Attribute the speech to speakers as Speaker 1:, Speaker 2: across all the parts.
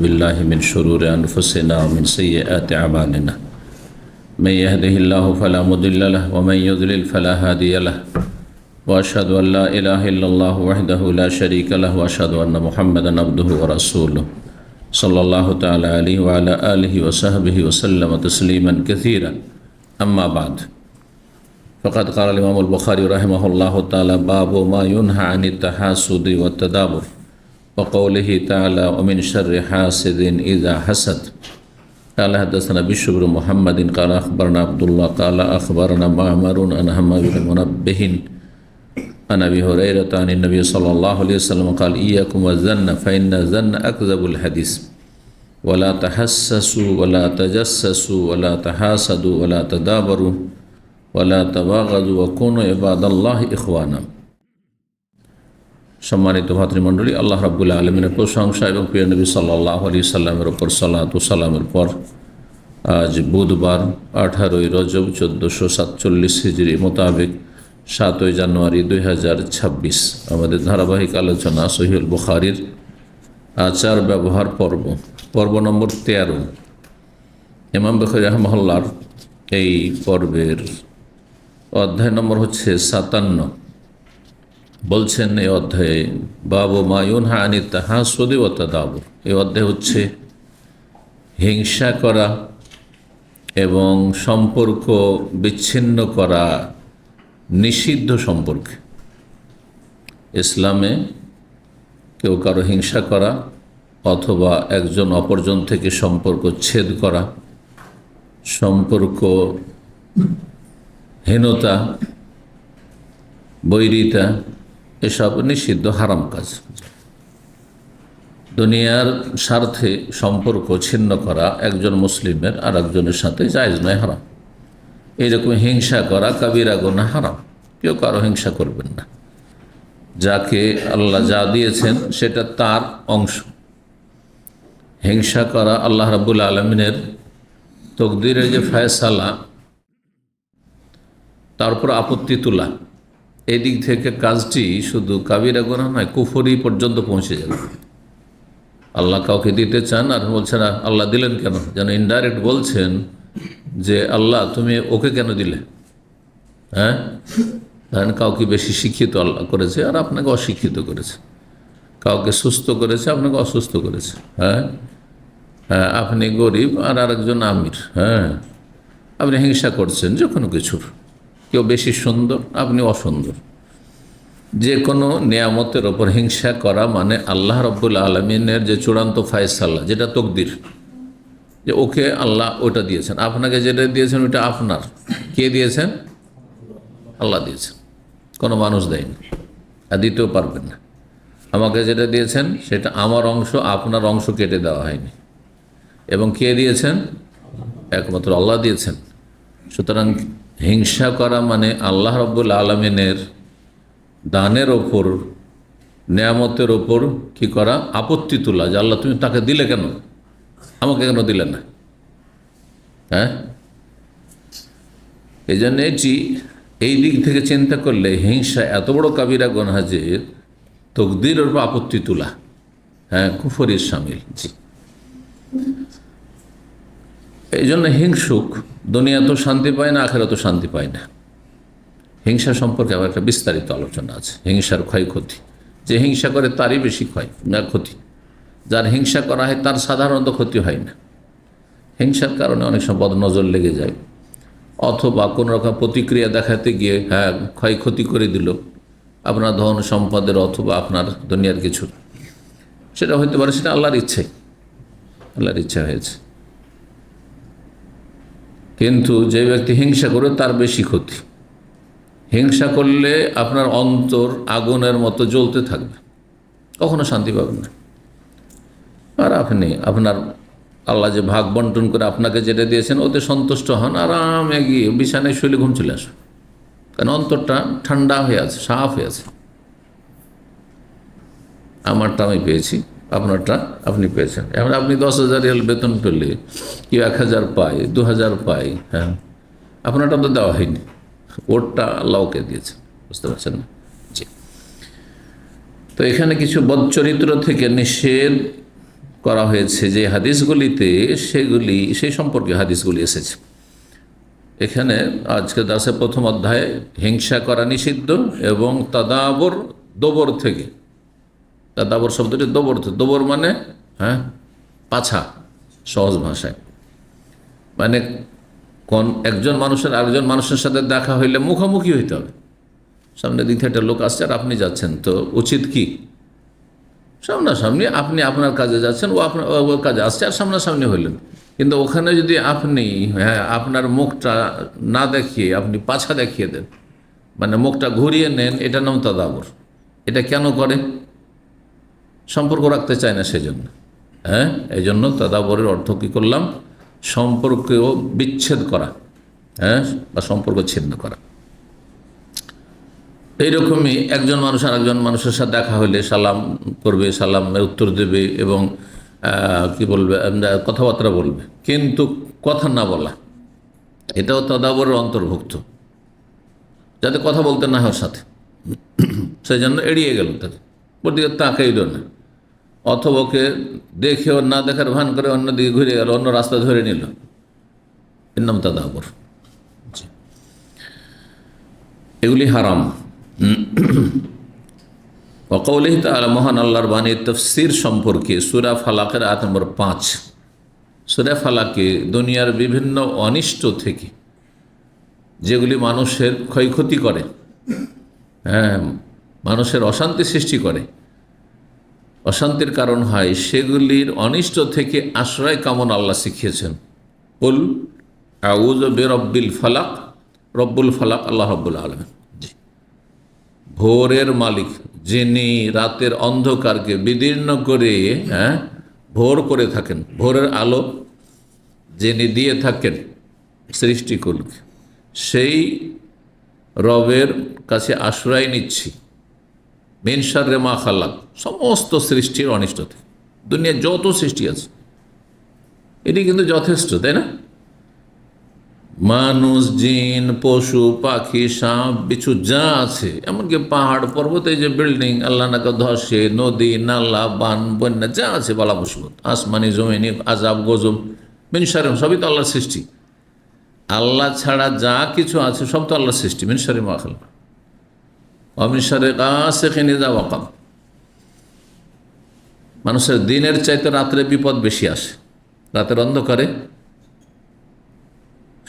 Speaker 1: بالله من شرور أنفسنا ومن سيئات أعمالنا. من يهده الله فلا مضل له ومن يضلل فلا هادي له. وأشهد أن لا إله إلا الله وحده لا شريك له وأشهد أن محمدا عبده ورسوله. صلى الله تعالى عليه وعلى آله وصحبه وسلم تسليما كثيرا. أما بعد. فقد قال الإمام البخاري رحمه الله تعالى باب ما ينهى عن التحاسد والتدابر. وقوله تعالى ومن شر حاسد إذا حسد. قال حدثنا بشر محمد قال أخبرنا عبد الله قال أخبرنا معمر عن حماد بن منبه عن أبي هريرة عن النبي صلى الله عليه وسلم قال إياكم والظن فإن الظن أكذب الحديث. ولا تحسسوا ولا تجسسوا ولا تحاسدوا ولا تدابروا ولا تباغضوا وكونوا عباد الله إخوانا. সম্মানিত ভাতৃমণ্ডলী, আল্লাহ রাবুল্লাহ আলমিনের প্রশংসা এবং প্রিয় নবী সাল্লাহ আলি সাল্লামের ওপর সাল্লাহ সাল্লামের পর আজ বুধবার আঠারোই রজব চোদ্দোশো সাতচল্লিশ হিজড়ি মোতাবেক সাতই জানুয়ারি দুই হাজার ছাব্বিশ। আমাদের ধারাবাহিক আলোচনা সহিউল বুখারির আচার ব্যবহার পর্ব পর্ব নম্বর তেরো। ইমাম বখরি রহমহল্লার এই পর্বের অধ্যায় নম্বর হচ্ছে সাতান্ন। বলছেন এই অধ্যায়ে, বাবু মায়ুন হানি তাহা সদে ও তাদাব এই অধ্যায় হচ্ছে হিংসা করা এবং সম্পর্ক বিচ্ছিন্ন করা নিষিদ্ধ সম্পর্কে। ইসলামে কেউ কারও হিংসা করা অথবা একজন অপরজন থেকে সম্পর্ক ছেদ করা, সম্পর্ক হীনতা, বৈরিতা এসব নিষিদ্ধ হারাম কাজ। দুনিয়ার স্বার্থে সম্পর্ক ছিন্ন করা একজন মুসলিমের আর একজনের সাথে জায়জ নয়, হারাম। এইরকম হিংসা করা কাবিরা গোনা হারাম। কেউ কারও হিংসা করবেন না। যাকে আল্লাহ যা দিয়েছেন সেটা তার অংশ। হিংসা করা আল্লাহ রাবুল আলমিনের তকদিরের যে ফয়সালা তারপর আপত্তি তোলা। এদিক থেকে কাজটি শুধু কাবিরা গোনা নয়, কুফরি পর্যন্ত পৌঁছে যাবে। আল্লাহ কাউকে দিতে চান আর বলছেন আল্লাহ দিলেন কেন? যেন ইনডাইরেক্ট বলছেন যে, আল্লাহ, তুমি ওকে কেন দিলে? হ্যাঁ? ধরেন কাউকে বেশি শিক্ষিত আল্লাহ করেছে আর আপনাকে অশিক্ষিত করেছে। কাউকে সুস্থ করেছে, আপনাকে অসুস্থ করেছে। হ্যাঁ? হ্যাঁ আপনি গরিব আর আরেকজন আমির। হ্যাঁ? আপনি হিংসা করছেন যে কোনো কিছুর। কেউ বেশি সুন্দর, আপনি অসুন্দর। যে কোনো নিয়ামতের ওপর হিংসা করা মানে আল্লাহ রব্বুল আলমিনের যে চূড়ান্ত ফায়সাল্লাহ যেটা তকদির, যে ওকে আল্লাহ ওটা দিয়েছেন। আপনাকে যেটা দিয়েছেন ওটা আপনার। কে দিয়েছেন? আল্লাহ দিয়েছেন। কোনো মানুষ দেয়নি। আর দিতেও পারবেন না। আমাকে যেটা দিয়েছেন, সেটা আমার অংশ, আপনার অংশ কেটে দেওয়া হয়নি। এবং কে দিয়েছেন? একমাত্র আল্লাহ দিয়েছেন। সুতরাং হিংসা করা মানে আল্লাহ রব্বুল আলমিনের দানের ওপর, নিয়ামতের ওপর কি করা? আপত্তি তোলা যে আল্লাহ, তুমি তাকে দিলে কেন? আমাকে কেন দিলে না? হ্যাঁ? এই জন্য এটি এই দিক থেকে চিন্তা করলে হিংসা এত বড় কাবিরা গনহাজের তকদিরের ওপর আপত্তি তোলা। হ্যাঁ কুফরির সামিল। জি এই জন্য হিংসুক দুনিয়া তো শান্তি পায় না আখেরা তো শান্তি পায় না। হিংসা সম্পর্কে আবার একটা বিস্তারিত আলোচনা আছে। হিংসার ক্ষয়ক্ষতি। যে হিংসা করে তারই বেশি ক্ষয়, না ক্ষতি। যার হিংসা করা হয় তার সাধারণত ক্ষতি হয় না। হিংসার কারণে অনেক সময় বদনজর লেগে যায়। অথবা কোনো রকম প্রতিক্রিয়া দেখাতে গিয়ে হ্যাঁ ক্ষয়ক্ষতি করে দিল। আপনার ধন সম্পদের অথবা আপনার দুনিয়ার কিছু। সেটা হইতে পারে সেটা আল্লাহর ইচ্ছে আল্লাহর ইচ্ছা হয়েছে। কিন্তু যে ব্যক্তি হিংসা করে তার বেশি ক্ষতি। হিংসা করলে আপনার অন্তর আগুনের মতো জ্বলতে থাকবে। কখনো শান্তি পাবেন না। আর আপনি, আপনার আল্লাহ যে ভাগ বন্টন করে আপনাকে যেটা দিয়েছেন, ওতে সন্তুষ্ট হন, আরামে গিয়ে বিছানায় শুলে ঘুম চলে আসুন কারণ অন্তরটা ঠান্ডা হয়ে আছে, সাফ হয়ে আছে। আমারটা আমি পেয়েছি। আপনারটা আপনি পেয়েছেন। এখন আপনি দশ হাজার রিয়াল বেতন পেলে কেউ এক হাজার পায়, দু হাজার পায় হ্যাঁ? আপনারটা তো দেওয়া হয়নি। ওরটা আল্লাহকে দিয়েছে, বুঝতে পারছেন না? জি। তো এখানে কিছু বদচরিত্র থেকে নিষেধ করা হয়েছে যে হাদিসগুলিতে সেগুলি, সেই সম্পর্কে হাদিসগুলি এসেছে। এখানে আজকে দাসে প্রথম অধ্যায়ে হিংসা করা নিষিদ্ধ এবং তাদাবর, দোবর থেকে তাদাবর শব্দটি দোবর দোবর মানে হ্যাঁ পাছা, সহজ ভাষায়। মানে কোন একজন মানুষের আরেকজন মানুষের সাথে দেখা হইলে মুখোমুখি হইতে হবে। সামনে দিক থেকে একটা লোক আসছে আর আপনি যাচ্ছেন, তো উচিত কি? সামনাসামনি আপনি আপনার কাজে যাচ্ছেন, ও আপনার ওর কাজে আসছে আর সামনাসামনি হইলেন। কিন্তু ওখানে যদি আপনি হ্যাঁ আপনার মুখটা না দেখিয়ে, আপনি পাছা দেখিয়ে দেন মানে মুখটা ঘুরিয়ে নেন এটা নাম তাদাবর। এটা কেন করে? সম্পর্ক রাখতে চায় না সেজন্য। হ্যাঁ? এই জন্য তাদাবরের অর্থ কী করলাম? সম্পর্কেও বিচ্ছেদ করা। হ্যাঁ? বা সম্পর্ক ছিন্ন করা। এইরকমই একজন মানুষ আর একজন মানুষের সাথে দেখা হলে সালাম করবে, সালামের উত্তর দেবে এবং কি বলবে কথাবার্তা বলবে। কিন্তু কথা না বলা, এটাও তদাবরের অন্তর্ভুক্ত। যাতে কথা বলতে না হয় সাথে। সেই জন্য এড়িয়ে গেল তাকে। ওদিকে তাকাইল না অথবা ওকে দেখে ওর না দেখার ভান করে অন্যদিকে ঘুরে গেল অন্য রাস্তা ধরে নিল। এর নাম তাদাবর। এগুলি হারাম। অকৌলিহ তালা মহান আল্লাহর বাণী তফসির সম্পর্কে সুরা ফালাকের আয়াত নম্বর পাঁচ। সুরা ফালাকে দুনিয়ার বিভিন্ন অনিষ্ট থেকে যেগুলি মানুষের ক্ষয়ক্ষতি করে হ্যাঁ মানুষের অশান্তি সৃষ্টি করে অশান্তির কারণ হয়, সেগুলির অনিষ্ট থেকে আশ্রয় কামন আল্লাহ শিখিয়েছেন। উল আউজ বে রব্বিল ফালাক, রব্বুল ফালাক, আল্লাহ রব্বুল আলম ভোরের মালিক, যিনি রাতের অন্ধকারকে বিদীর্ণ করে হ্যাঁ ভোর করে থাকেন, ভোরের আলো যিনি দিয়ে থাকেন সৃষ্টিকুলকে, সেই রবের কাছে আশ্রয় নিচ্ছি। মেনসার রেমা খালাক সমস্ত সৃষ্টির অনিষ্ট থেকে। দুনিয়ার যত সৃষ্টি আছে, এটি কিন্তু যথেষ্ট, তাই না? মানুষ, জিন, পশু, পাখি, সাপ, বিছু যা আছে, এমনকি পাহাড়, পর্বতে যে বিল্ডিং, আল্লাহ নাকা ধসে, নদী, নালা, বান, বন্যা, যা আছে, বালা মুসিবত আসমানি, জমিনি, আজাব, গজব মিনসারেম সবই তো আল্লাহর সৃষ্টি। আল্লাহ ছাড়া যা কিছু আছে, সব তো আল্লাহর সৃষ্টি মিনসারে মাখাল অমিনসারে কাছে কিনে যা মানুষের দিনের চাইতে রাত্রে বিপদ বেশি আসে। রাতের অন্ধকারে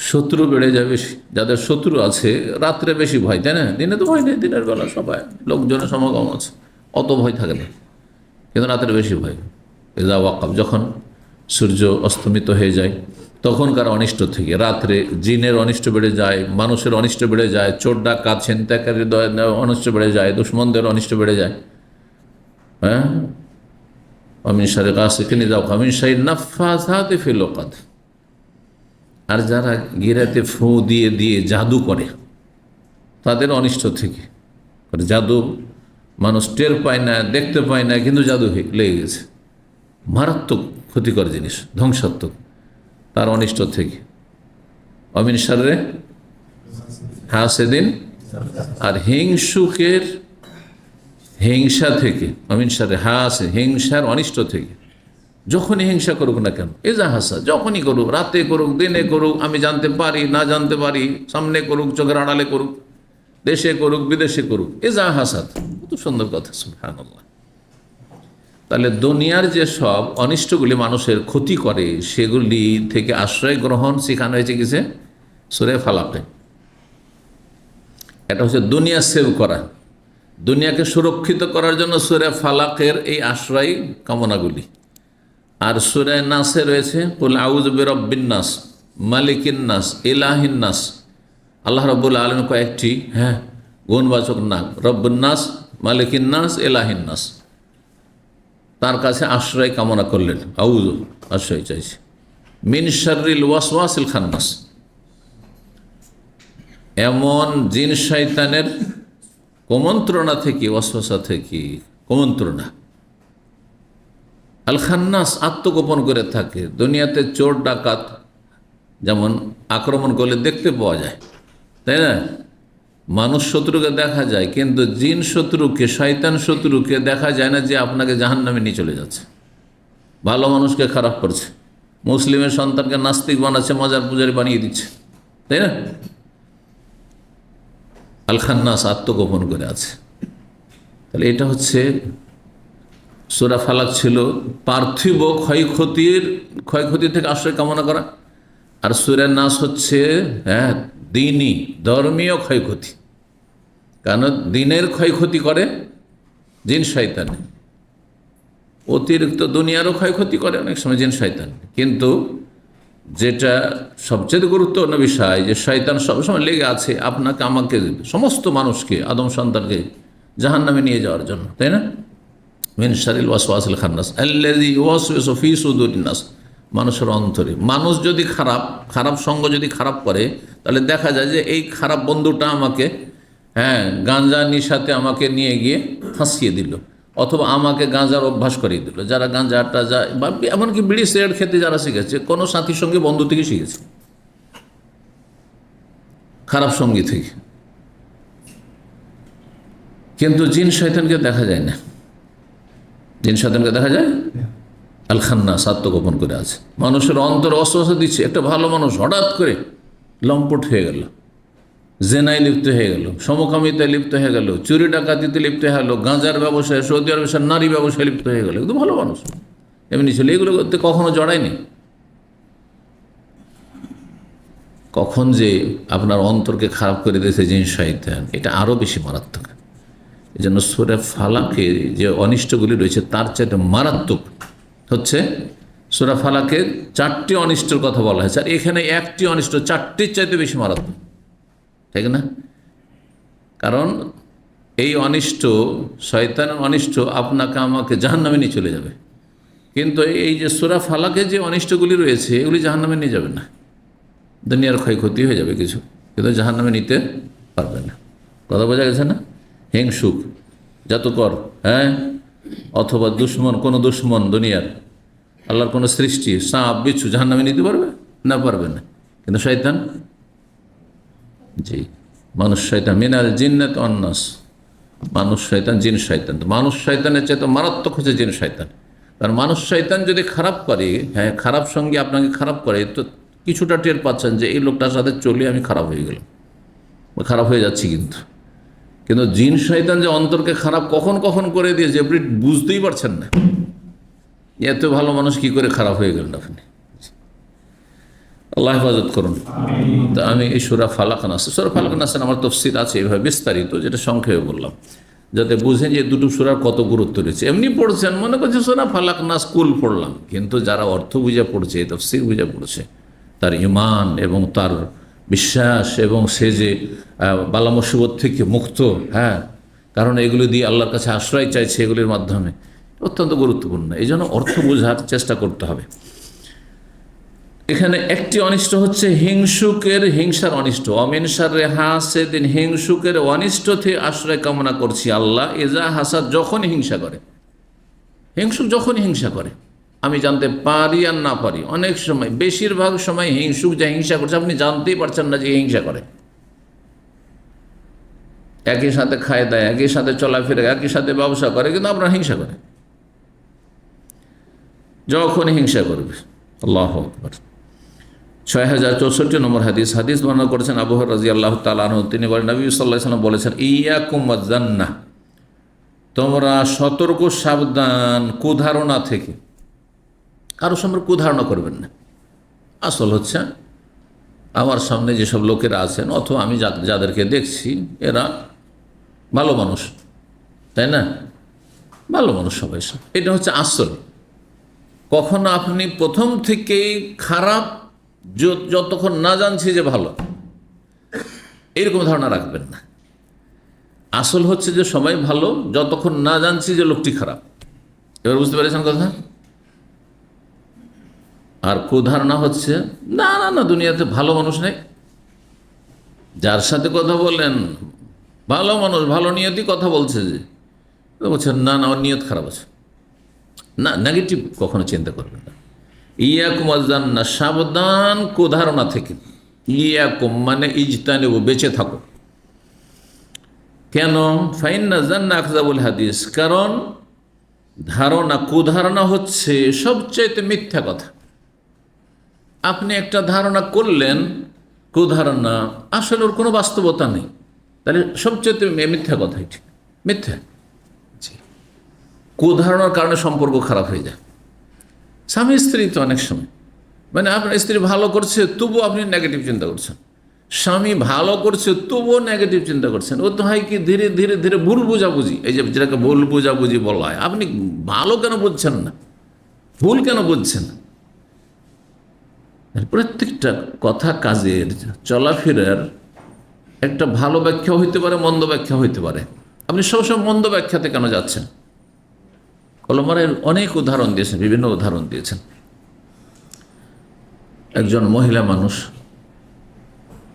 Speaker 1: শত্রু বেড়ে যায় বেশি। যাদের শত্রু আছে, রাত্রে বেশি ভয়, তাই না? দিনে তো ভয় নেই, দিনের বেলা সবাই। লোকজনের সমাগম আছে, অত ভয় থাকে না। কিন্তু রাতের বেশি ভয়। এজা ওয়াকাব, যখন সূর্য অস্তমিত হয়ে যায় তখনকার অনিষ্ট থেকে। রাত্রে জিনের অনিষ্ট বেড়ে যায়, মানুষের অনিষ্ট বেড়ে যায়, চোর ডাকাত ছিনতাকারী অনিষ্ট বেড়ে যায়, দুশ্মনদের অনিষ্ট বেড়ে যায়। হ্যাঁ? অমিন সারে কাছে কিনে যাও অমিন সাই নাফাতে ফিলোকাত আর যারা গিরাতে ফু দিয়ে দিয়ে জাদু করে, তাদের অনিষ্ট থেকে। জাদু, মানুষ টের পায় না, দেখতে পায় না, কিন্তু জাদু লেগে গেছে। মারাত্মক ক্ষতিকর জিনিস, ধ্বংসাত্মক। তার অনিষ্ট থেকে। অমিন সারে হ্যাঁ সেদিন। আর হিংসুকের হিংসা থেকে, অমিন সারে হাসে হিংসার অনিষ্ট থেকে। যখনই হিংসা করুক না কেন, এ যা হাসা, যখনই করুক, রাতে করুক, দিনে করুক, আমি জানতে পারি, না জানতে পারি, সামনে করুক, চোখের আড়ালে করুক, দেশে করুক, বিদেশে করুক, এ যা হাসাত কত সুন্দর কথা সুহান তাহলে দুনিয়ার যে সব অনিষ্টগুলি মানুষের ক্ষতি করে, সেগুলি থেকে আশ্রয় গ্রহণ শেখানো হয়েছে কিসে? সুরে ফালাপে এটা হচ্ছে দুনিয়া সেভ করা। দুনিয়াকে সুরক্ষিত করার জন্য সুরে ফালাকের এই আশ্রয় কামনাগুলি। আর সুরায় নাসে রয়েছে বলে আউজ বেরব্বিন নাস, মালিকিন নাস, ইলাহিন নাস। আল্লাহ রব্বুল আলম কয়েকটি হ্যাঁ গুণবাচক নাম। রব্বুন নাস, মালিকিন নাস এলাহিন নাস। তার কাছে আশ্রয় কামনা করলেন। আউজ আশ্রয় চাইছে। মিন শারিল ওয়াসওয়াসিল খান্নাস। এমন জিন শয়তানের কুমন্ত্রণা থেকে, ওয়াসওয়াসা থেকে কুমন্ত্রণা। আল খান্নাস আত্মগোপন করে থাকে। দুনিয়াতে চোর, ডাকাত যেমন আক্রমণ করলে দেখতে পাওয়া যায়। তাই না? মানুষ শত্রুকে দেখা যায়, কিন্তু জিন শত্রুকে, শয়তান শত্রুকে দেখা যায় না যে আপনাকে জাহান নামে নিয়ে চলে যাচ্ছে। ভালো মানুষকে খারাপ করছে। মুসলিমের সন্তানকে নাস্তিক বানাচ্ছে, মজার পূজারি বানিয়ে দিচ্ছে। তাই না? আল খান্নাস আত্মগোপন করে আছে। তাহলে এটা হচ্ছে, সোরা ফালাক ছিল পার্থিব ক্ষয়ক্ষতির, ক্ষয়ক্ষতি থেকে আশ্রয় কামনা করা। আর সুরের নাস হচ্ছে হ্যাঁ দিনই, ধর্মীয় ক্ষয়ক্ষতি। কারণ দিনের ক্ষয়ক্ষতি করে? জিন শয়তানে। অতিরিক্ত দুনিয়ারও ক্ষয়ক্ষতি করে অনেক সময় জিন শয়তান। কিন্তু যেটা সবচেয়ে গুরুত্বপূর্ণ বিষয়, যে শয়তান সবসময় লেগে আছে আপনাকে, আমাকে, সমস্ত মানুষকে, আদম সন্তানকে জাহান নামে নিয়ে যাওয়ার জন্য, তাই না? মিন শারিল ওয়াসওয়াসিল খান্নাস, আল্লাযী ইউওয়াসওয়িসু ফি সুদুরিন নাস। মানুষের অন্তরে। মানুষ যদি খারাপ খারাপ সঙ্গ যদি খারাপ করে, তাহলে দেখা যায় যে এই খারাপ বন্ধুটা আমাকে হ্যাঁ গাঁজা নিশাতে আমাকে নিয়ে গিয়ে ফাঁসিয়ে দিল, অথবা আমাকে গাঁজার অভ্যাস করিয়ে দিল। যারা গাঁজা, টাজা বা এমনকি বিড়ি, সিগারেট খেতে যারা শিখেছে, কোনো সাথীর সঙ্গে বন্ধু থেকে শিখেছে। খারাপ সঙ্গী থেকে। কিন্তু জিন শয়তানকে দেখা যায় না। জিন শয়তানকে দেখা যায়? আল খান্না আত্মগোপন করে আছে। মানুষের অন্তর অস্বস্থ দিচ্ছে। একটা ভালো মানুষ হঠাৎ করে লম্পট হয়ে গেল। জেনায় লিপ্ত হয়ে গেল, সমকামিতায় লিপ্ত হয়ে গেল, চুরি ডাকাতিতে লিপ্ত হয়ে গেল, গাঁজার ব্যবসায়, সৌদি আরবের নারী ব্যবসায় লিপ্ত হয়ে গেল, একদম ভালো মানুষ। এমনি ছিল, এগুলো করতে কখনো জড়ায়নি। কখন যে আপনার অন্তরকে খারাপ করে দিয়েছে জিনিস শয়তান, এটা আরও বেশি মারাত্মক। এই জন্য সুরে ফালাকে যে অনিষ্টগুলি রয়েছে, তার চাইতে মারাত্মক হচ্ছে, সুরা ফালাকে চারটি অনিষ্টের কথা বলা হয়েছে, আর এখানে একটি অনিষ্ট, চারটির চাইতে বেশি মারাত্মক। ঠিক না? কারণ এই অনিষ্ট, শয়তানের অনিষ্ট আপনাকে আমাকে জাহান্নামে নিয়ে চলে যাবে। কিন্তু এই যে সুরা ফালাকে যে অনিষ্টগুলি রয়েছে, এগুলি জাহান্নামে নিয়ে যাবে না। দুনিয়ার ক্ষয়ক্ষতি হয়ে যাবে কিছু, কিন্তু জাহান্নামে নিতে পারবে না। কথা বোঝা গেছে না? হিংসুক জাতকর হ্যাঁ? অথবা দুশ্মন, কোনো দুশ্মন দুনিয়ার, আল্লাহর কোনো সৃষ্টি, সাপ, বিচ্ছু জাহান্নামে নিতে পারবে? না পারবে না। কিন্তু শয়তান জি। মানুষ শয়তান, মিনাল জিন্নাত অন্নাস। মানুষ শয়তান, জিন শয়তান। তো মানুষ শয়তানের চেয়ে তো মারাত্মক হচ্ছে জিন শয়তান। কারণ মানুষ শয়তান যদি খারাপ করে হ্যাঁ খারাপ সঙ্গে আপনাকে খারাপ করে, তো কিছুটা টের পাচ্ছেন যে, এই লোকটার সাথে চলে আমি খারাপ হয়ে গেলাম। খারাপ হয়ে যাচ্ছি কিন্তু। কিন্তু জিন শয়তান যে অন্তরকে খারাপ কখন কখন করে দিয়েছে, আপনি বুঝতেই পারছেন না। এত ভালো মানুষ কি করে খারাপ হয়ে গেলেন আপনি? আল্লাহ হেফাজত করুন। তো আমি এই সুরা ফালাকান আছে সুরা ফালাকান আসেন আমার তফসির আছে এইভাবে বিস্তারিত, যেটা সংক্ষেপে বললাম। যাতে বুঝেন যে দুটো সুরার কত গুরুত্ব রয়েছে। এমনি পড়ছেন, মনে করছে সোনা ফালাক না স্কুল পড়লাম, কিন্তু যারা অর্থ বুঝে পড়ছে তফসির বুঝে পড়ছে, তার ইমান এবং তার বিশ্বাস এবং সে যে বালা মুসিবত থেকে মুক্ত হ্যাঁ কারণ এগুলো দিয়ে আল্লাহর কাছে আশ্রয় চাইছে এগুলির মাধ্যমে, অত্যন্ত গুরুত্বপূর্ণ। এই জন্য অর্থ বোঝার চেষ্টা করতে হবে। এখানে একটি অনিষ্ট হচ্ছে হিংসুকের হিংসার অনিষ্ট। অমিনসার রেহা সেদিন হিংসুকের অনিষ্ট থেকে আশ্রয় কামনা করছি আল্লাহ। এজা হাসাদ যখন হিংসা করে, হিংসুক যখন হিংসা করে, আমি জানতে পারি আর না পারি। অনেক সময়, বেশিরভাগ সময় হিংসুক যা হিংসা করছে, আপনি জানতেই পারছেন না যে হিংসা করে। একই সাথে খায় দেয়, একই সাথে চলাফেরা একই সাথে ব্যবসা করে, কিন্তু আপনার হিংসা করে। যখন হিংসা করবে, আল্লাহ ছয় হাজার চৌষট্টি নম্বর হাদিস। হাদিস বর্ণনা করেছেন আবহর রাজি আল্লাহ তালাহ তিনি বলেন, নবী সাল্লাহ সাল্লাম বলেছেন ইয়া কুমাজ্জান্না তোমরা সতর্ক সাবধান, কুধারণা থেকে। কারও সম্পর্কে কুধারণা করবেন না। আসল হচ্ছে, আমার সামনে যেসব লোকেরা আছেন, অথবা আমি যাদেরকে দেখছি, এরা ভালো মানুষ। তাই না? ভালো মানুষ সবাই। এটা হচ্ছে আসল কখনো আপনি প্রথম থেকেই খারাপ যতক্ষণ না জানছি যে ভালো, এরকম ধারণা রাখবেন না। আসল হচ্ছে যে সবাই ভালো, যতক্ষণ না জানছি যে লোকটি খারাপ। এবার বুঝতে পেরেছেন কথা? আর কুধারণা হচ্ছে, না না না, দুনিয়াতে ভালো মানুষ নেই। যার সাথে কথা বলেন ভালো মানুষ, ভালো নিয়তই কথা বলছে যে বলছেন না না, ওর নিয়ত খারাপ আছে। না নেগেটিভ কখনো চিন্তা করবেন না। ইয়াকুম আজান্না সাবধান কুধারণা থেকে। ইয়াকুম মানে ইজতানেব বেঁচে থাকো। কেন? ফাইন্না জান্না আখজাবুল হাদিস, কারণ ধারণা কুধারণা হচ্ছে সবচাইতে মিথ্যা কথা। আপনি একটা ধারণা করলেন, কুধারণা আসলে ওর কোনো বাস্তবতা নেই। তাহলে সবচেয়ে মিথ্যা কথা ঠিক মিথ্যা। জি। কুধারণার কারণে সম্পর্ক খারাপ হয়ে যায়। স্বামী স্ত্রী তো অনেক সময়। মানে আপনার স্ত্রী ভালো করছে, তবুও আপনি নেগেটিভ চিন্তা করছেন। স্বামী ভালো করছে, তবুও নেগেটিভ চিন্তা করছেন। ও তো হয় কি, ধীরে ধীরে ধীরে ভুল বুঝাবুঝি। এই যে যেটাকে ভুল বুঝাবুঝি বলা হয়। আপনি ভালো কেন বুঝছেন না? ভুল কেন বুঝছেন না? প্রত্যেকটা কথা কাজের, চলাফেরার একটা ভালো ব্যাখ্যা হইতে পারে, মন্দ ব্যাখ্যা হইতে পারে। আপনি সবসময় মন্দ ব্যাখ্যাতে কেন যাচ্ছেন? কলমারের অনেক উদাহরণ দিয়েছেন, বিভিন্ন উদাহরণ দিয়েছেন। একজন মহিলা মানুষ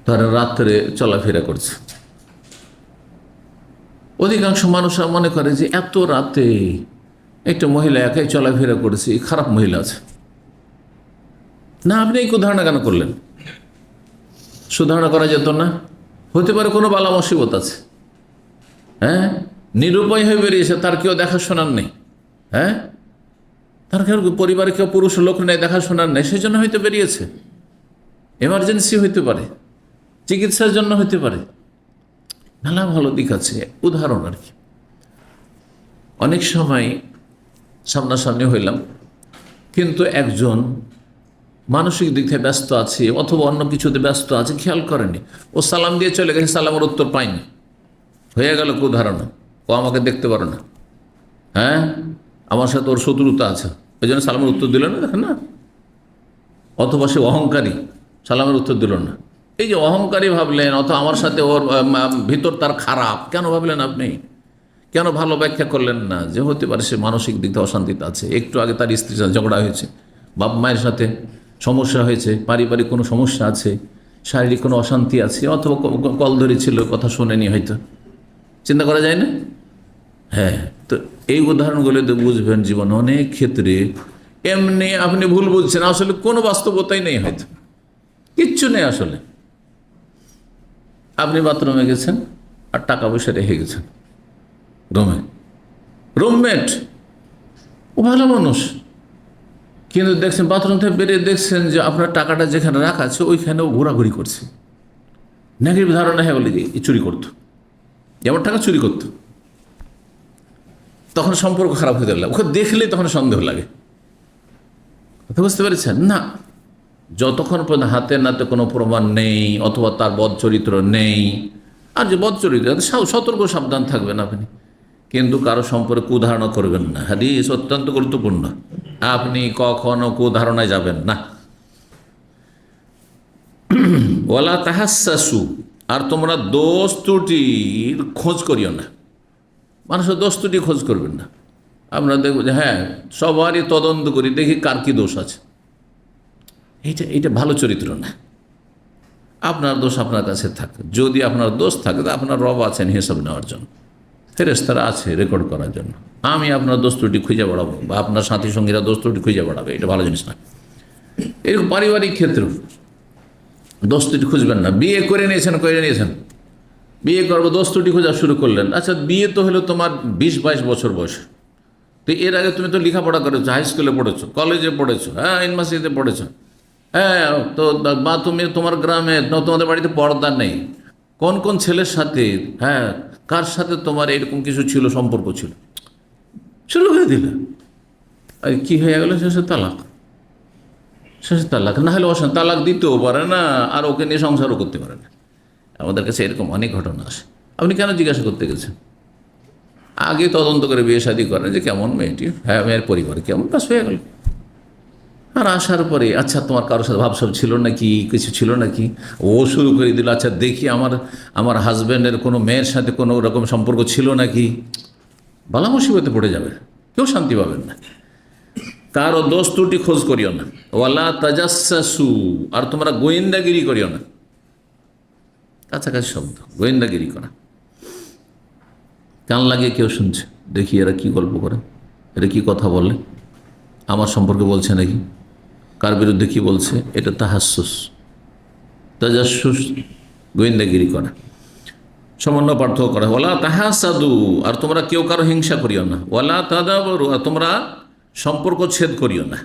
Speaker 1: ধরেন রাত্রে চলাফেরা করছে। অধিকাংশ মানুষরা মনে করে যে এত রাতে একটা মহিলা একাই চলাফেরা করেছে খারাপ মহিলা আছে। না, আপনি এই উদাহরণ কেন করলেন? সুধারণা করা যেত না। হতে পারে কোনো বালা মুসিবত আছে। হ্যাঁ? নিরুপায় হয়ে বেরিয়েছে, তার কেউ দেখাশোনার নেই। হ্যাঁ? তার কেউ পরিবারে কেউ পুরুষ লোক নেই দেখাশোনার নেই সেই জন্য হয়তো বেরিয়েছে। এমার্জেন্সি হইতে পারে, চিকিৎসার জন্য হইতে পারে। নানা ভালো দিক আছে, উদাহরণ আর কি। অনেক সময় সামনাসামনি হইলাম, কিন্তু একজন মানসিক দিক থেকে ব্যস্ত আছে, অথবা অন্য কিছুতে ব্যস্ত আছে, খেয়াল করেনি। ও সালাম দিয়ে চলে গেছে, সালামের উত্তর পায়নি। হয়ে গেল কু ধারণা ও আমাকে দেখতে পারো না। হ্যাঁ? আমার সাথে ওর শত্রুতা আছে। ওই জন্য সালামের উত্তর দিল না, দেখেন না? অথবা সে অহংকারী, সালামের উত্তর দিল না। এই যে অহংকারী ভাবলেন, অথবা আমার সাথে ওর ভিতর তার খারাপ, কেন ভাবলেন আপনি? কেন ভালো ব্যাখ্যা করলেন না? যে হতে পারে সে মানসিক দিক থেকে অশান্তিতে আছে। একটু আগে তার স্ত্রীর সাথে ঝগড়া হয়েছে। বাপ মায়ের সাথে সমস্যা হয়েছে, পারিবারিক কোনো সমস্যা আছে, শারীরিক কোনো অশান্তি আছে, অথবা কল ধরেছিল, কথা শোনেনি হয়তো। চিন্তা করা যায় না? হ্যাঁ তো এই উদাহরণগুলো তো বুঝবেন জীবন অনেক ক্ষেত্রে এমনি আপনি ভুল বুঝছেন, আসলে কোনো বাস্তবতাই নেই হয়তো। কিচ্ছু নেই আসলে। আপনি বাথরুমে গেছেন আর টাকা পয়সা রেখে গেছেন। রুমে। রুমমেট। ও ভালো মানুষ। কিন্তু দেখছেন বাথরুম থেকে বেরিয়ে দেখছেন যে আপনার টাকাটা যেখানে রাখা আছে ওইখানেও ঘোরাঘুরি করছে। নেগেটিভ ধারণা হ্যাঁ বলে যে চুরি করতো। যেমন টাকা চুরি করতো। তখন সম্পর্ক খারাপ হয়ে গেল ওকে দেখলে তখন সন্দেহ লাগে। কথা বুঝতে পেরেছেন? না। যতক্ষণ পর্যন্ত হাতে নাতে কোনো প্রমাণ নেই, অথবা তার বদ চরিত্র নেই, আর যে বদ চরিত্র সতর্ক সাবধান থাকবেন আপনি। কিন্তু কারও সম্পর্কে কুধারণা করবেন না। হাদিস অত্যন্ত গুরুত্বপূর্ণ। আপনি কখনো কুধারণায় যাবেন না। ওলা তাহাসু আর তোমরা দোষ ত্রুটির খোঁজ করিও না। মানুষের দোষ ত্রুটি খোঁজ করবেন না। আমরা দেখব যে হ্যাঁ সবারই তদন্ত করি, দেখি কার কী দোষ আছে। এইটা এইটা ভালো চরিত্র না। আপনার দোষ আপনার কাছে থাকে। যদি আপনার দোষ থাকে, তো আপনার রব আছেন হিসাব নেওয়ার জন্য। ফেরেস্তারা আছে রেকর্ড করার জন্য। আমি আপনার দোষ ত্রুটি খুঁজে বেড়াবো বা আপনার সাথী সঙ্গীরা দোষ ত্রুটি খুঁজে বেড়াবে, এটা ভালো জিনিস না। এরকম পারিবারিক ক্ষেত্রেও দোষ ত্রুটি খুঁজবেন না। বিয়ে করে নিয়েছেন করে নিয়েছেন। বিয়ে করব দোষ খোঁজা শুরু করলেন। আচ্ছা বিয়ে তো হলো তোমার বিশ বাইশ বছর বয়স তো এর আগে তুমি তো লেখাপড়া করেছ হাই স্কুলে পড়েছো কলেজে পড়েছো হ্যাঁ ইউনিভার্সিটিতে পড়েছো। হ্যাঁ তো বা তুমি তোমার গ্রামে তোমাদের বাড়িতে পর্দা নেই। কোন কোন ছেলের সাথে হ্যাঁ কার সাথে তোমার এরকম কিছু ছিল, সম্পর্ক ছিল? শুরু করে দিলে। আর কী হয়ে গেল? শেষে তালাক। শেষে তালাক। না হলে অশান্ত। তালাক দিতেও পারে না, আর ওকে নিয়ে সংসারও করতে পারে না। আমাদের কাছে এরকম অনেক ঘটনা আসে। আপনি কেন জিজ্ঞাসা করতে গেছেন? আগে তদন্ত করে বিয়ে শাদি করেন যে কেমন মেয়েটি? হ্যাঁ মেয়ের পরিবার কেমন? কাজ হয়ে গেল। আর আসার পরে আচ্ছা তোমার কারোর সাথে ভাবসব ছিল নাকি? কিছু ছিল নাকি? ও শুরু করে দিল আচ্ছা দেখি আমার আমার হাজব্যান্ডের কোনো মেয়ের সাথে কোনো রকম সম্পর্ক ছিল নাকি? বালা মুসিবতে পড়ে যাবে। কেউ শান্তি পাবেন না। কারও দোষ খোঁজ করিও না। ওয়ালা তাজাসু আর তোমরা গোয়েন্দাগিরি করিও না। কাছাকাছি শব্দ, গোয়েন্দাগিরি করা। কান লাগে কেউ শুনছে? দেখি এরা কি গল্প করে। এরা কি কথা বলে? আমার সম্পর্কে বলছে নাকি? কার বিরুদ্ধে কি বলছে? এটা তাহাসুস। তাজাসুস, গোয়েন্দাগিরি করা। সমন্বয় পার্থক্য করা। ওলা তাহা সাদু আর তোমরা কেউ কারও হিংসা করিও না। ওলা তাদাবরু, আর তোমরা সম্পর্ক ছেদ করিও না।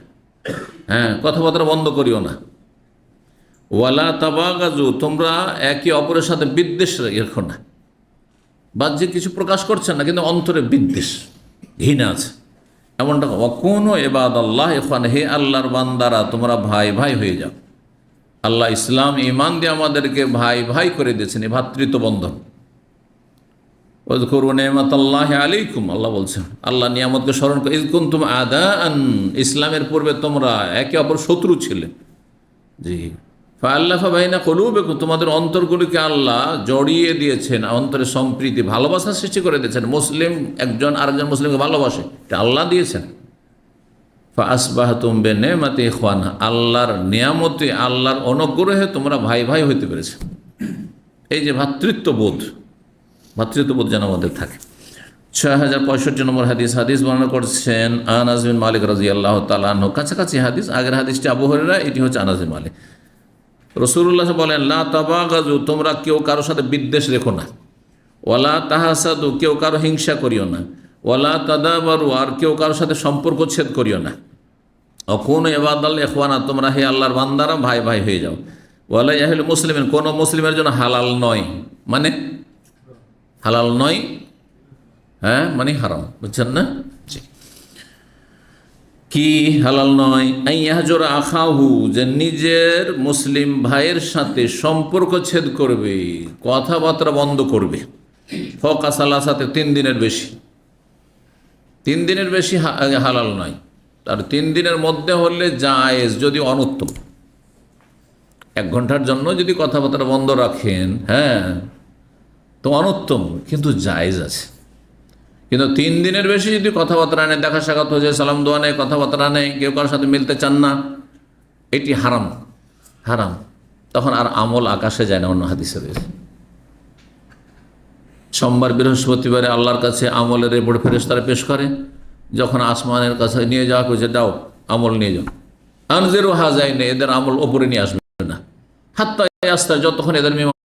Speaker 1: হ্যাঁ কথাবার্তা বন্ধ করিও না। ওয়ালা তাবাগাজু, তোমরা একে অপরের সাথে বিদ্বেষ রেখো না। বাহ্যিক কিছু প্রকাশ করছে না, কিন্তু অন্তরে বিদ্বেষ, ঘৃণা আছে। এমনটা কোনো এবাদ আল্লাহ এখানে হে আল্লাহর বান্দারা, তোমরা ভাই ভাই হয়ে যাও। আল্লাহ ইসলাম ইমান দিয়ে আমাদেরকে ভাই ভাই করে দিয়েছেন এই ভাতৃত্ব বন্ধন করুন আল্লাহ আলাইকুম, আল্লাহ বলছেন। আল্লাহ নিয়ামতকে স্মরণ করে ইজকুন তুম আদা ইসলামের পূর্বে তোমরা একে অপর শত্রু ছিলে। জি। আল্লাহ ভাইনা কলুবেকুম, তোমাদের অন্তরগুলিকে আল্লাহ জড়িয়ে দিয়েছেন, অন্তরে সম্প্রীতি, ভালোবাসা সৃষ্টি করে দিয়েছেন। মুসলিম একজন আরেকজন মুসলিমকে ভালোবাসে, এটা আল্লাহ দিয়েছেন। আসবাহ তুমবে নেমাতে খানা আল্লাহর নিয়ামতে, আল্লাহর অনুগ্রহে তোমরা ভাই ভাই হইতে পেরেছে। এই যে ভ্রাতৃত্ববোধ ভ্রাতৃত্ববোধ যেন আমাদের থাকে। ছয় হাজার পঁয়ষট্টি নম্বর হাদিস হাদিস বর্ণনা করছেন আনাজবিন মালিক রাজি আল্লাহ তালাহ কাছাকাছি হাদিস, আগের হাদিসটি আবহরেরা এটি হচ্ছে আনাজবিন মালিক। রসুল্লাহ বলেন, লা তাবাগাজু তোমরা কেউ কারোর সাথে বিদ্বেষ রেখো না। ওয়ালা তাহাসাদু, কেউ কারও হিংসা করিও না। ওয়ালা তাদাবারু, আর কেউ কারোর সাথে সম্পর্ক ছেদ করিও না। অকুন এবাদাল এখওয়ানা তোমরা হে আল্লাহর বান্দারা, ভাই ভাই হয়ে যাও। ওয়ালা ইয়াহিল মুসলিমের কোনো মুসলিমের জন্য হালাল নয়। মানে? হালাল নয়? হ্যাঁ? মানে হারাম, বুঝছেন না? কি হালাল নয়? আইয়াহজোর আখাহু, যে নিজের মুসলিম ভাইয়ের সাথে সম্পর্ক ছেদ করবে, কথাবার্তা বন্ধ করবে। ফকা সালার সাথে তিন দিনের বেশি। তিন দিনের বেশি হালাল নয়। আর তিন দিনের মধ্যে হলে জায়েজ, যদি অনুত্তম। এক ঘণ্টার জন্য যদি কথাবার্তা বন্ধ রাখেন হ্যাঁ তো অনুত্তম, কিন্তু জায়েজ আছে। কিন্তু তিন দিনের বেশি যদি কথাবার্তা নেই, দেখা সাক্ষাৎ হয়ে যায়, সালাম দোয়া নেই, কথাবার্তা নেই, কেউ কারোর সাথে মিলতে চান না, এটি হারাম হারাম। তখন আর আমল আকাশে যায় না, অন্য হাদিসে রয়েছে। সোমবার, বৃহস্পতিবারে আল্লাহর কাছে আমলের রিপোর্ট ফেরেস্তারা পেশ করে, যখন আসমানের কাছে নিয়ে যাওয়া হয়েছে দাও, আমল নিয়ে যাও। আনজেরও হাজাই নেই এদের আমল ওপরে নিয়ে আসবে না। হাত্তা আস্তা যতক্ষণ এদের মীমাংসা